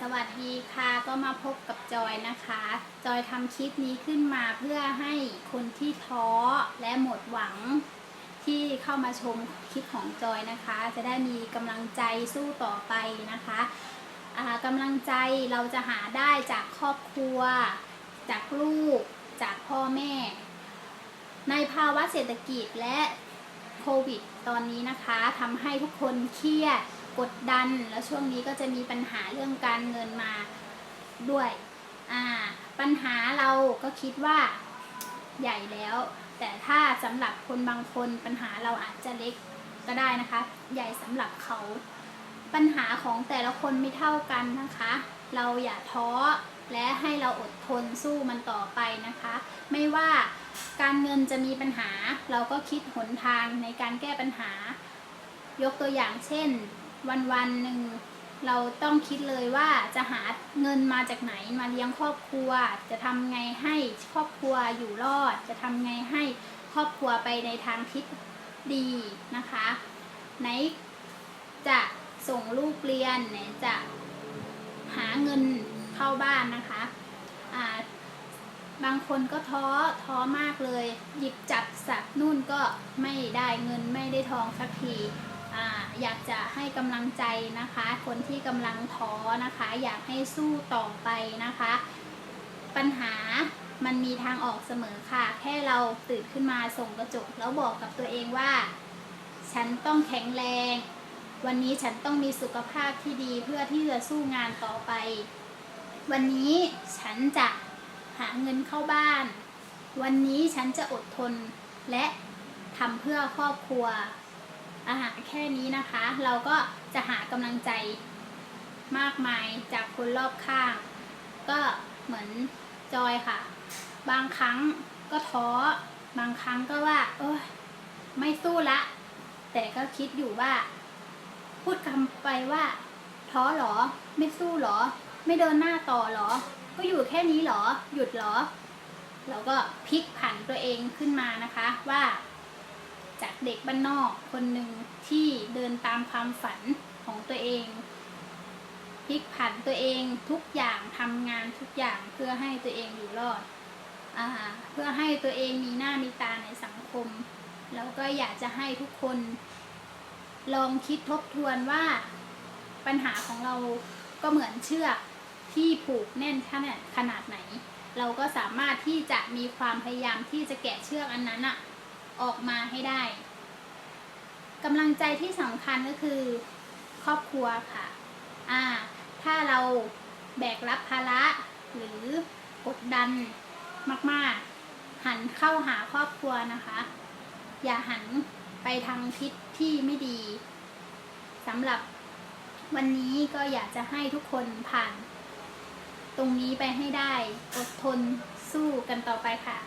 สวัสดีค่ะก็มาพบกับจอยนะคะ จอยทำคลิปนี้ขึ้นมาเพื่อให้คนที่ท้อและหมดหวัง ที่เข้ามาชมคลิปของจอยนะคะ จะได้มีกำลังใจสู้ต่อไปนะคะกำลังใจเราจะหาได้จากครอบครัว จากลูก จากพ่อแม่ ในภาวะเศรษฐกิจและโควิดตอนนี้นะคะทำให้ทุกคนเครียด กดดัน แล้วช่วงนี้ก็จะมีปัญหาเรื่องการเงินมาด้วยอ่าปัญหาเราก็คิดว่าใหญ่แล้ว แต่ถ้าสำหรับคนบางคนปัญหาเราอาจจะเล็กก็ได้นะคะ ใหญ่สำหรับเขา ปัญหาของแต่ละคนไม่เท่ากันนะคะ เราอย่าท้อและให้เราอดทนสู้มันต่อไปนะคะ ไม่ว่าการเงินจะมีปัญหา เราก็คิดหนทางในการแก้ปัญหา ยกตัวอย่างเช่น วันวันๆหนึ่งเราต้องคิดเลยว่าจะหาเงินมาจากไหนมาเลี้ยงครอบครัว จะทำไงให้ครอบครัวอยู่รอด จะทำไงให้ครอบครัวไปในทางทิศดีนะคะ ไหนจะส่งลูกเรียนไหนจะหาเงินเข้าบ้านนะคะบางคนก็ท้อท้อมากเลย หยิบจับสักนู่นก็ไม่ได้เงินไม่ได้ทองสักที อยากจะให้กำลังใจนะคะ คนที่กำลังท้อนะคะ อยากให้สู้ต่อไปนะคะ ปัญหามันมีทางออกเสมอค่ะ แค่เราตื่นขึ้นมาส่งกระจก แล้วบอกกับตัวเองว่า ฉันต้องแข็งแรง วันนี้ฉันต้องมีสุขภาพที่ดีเพื่อที่จะสู้งานต่อไป วันนี้ฉันจะหาเงินเข้าบ้าน วันนี้ฉันจะอดทนและทำเพื่อครอบครัว อาหารแค่นี้นะคะ เราก็จะหากำลังใจมากมายจากคนรอบข้าง ก็เหมือนจอยค่ะ บางครั้งก็ท้อ บางครั้งก็ว่า โอ้ยไม่สู้ละ แต่ก็คิดอยู่ว่า พูดคำไปว่า ท้อหรอ ไม่สู้หรอ ไม่เดินหน้าต่อหรอ ก็อยู่แค่นี้หรอ หยุดหรอเราก็พลิกผันตัวเองขึ้นมานะคะว่า จากเด็กบ้านนอกคนหนึ่งที่เดินตามความฝันของตัวเองพลิกผันตัวเองทุกอย่างทำงานทุกอย่างเพื่อให้ตัวเองอยู่รอดอเพื่อให้ตัวเองมีหน้ามีตาในสังคม แล้วก็อยากจะให้ทุกคน ลองคิดทบทวนว่าปัญหาของเราก็เหมือนเชือกที่ผูกแน่นขนาดขนาดไหน เราก็สามารถที่จะมีความพยายามที่จะแกะเชือกอันนั้นอะ ออกมาให้ได้กำลังใจที่สำคัญก็คือครอบครัวค่ะอ่าถ้าเราแบกรับภาระหรือกดดันมากๆ หันเข้าหาครอบครัวนะคะ อย่าหันไปทางทิศที่ไม่ดีสำหรับวันนี้ก็อยากจะให้ทุกคนผ่าน ตรงนี้ไปให้ได้อดทนสู้กันต่อไปค่ะ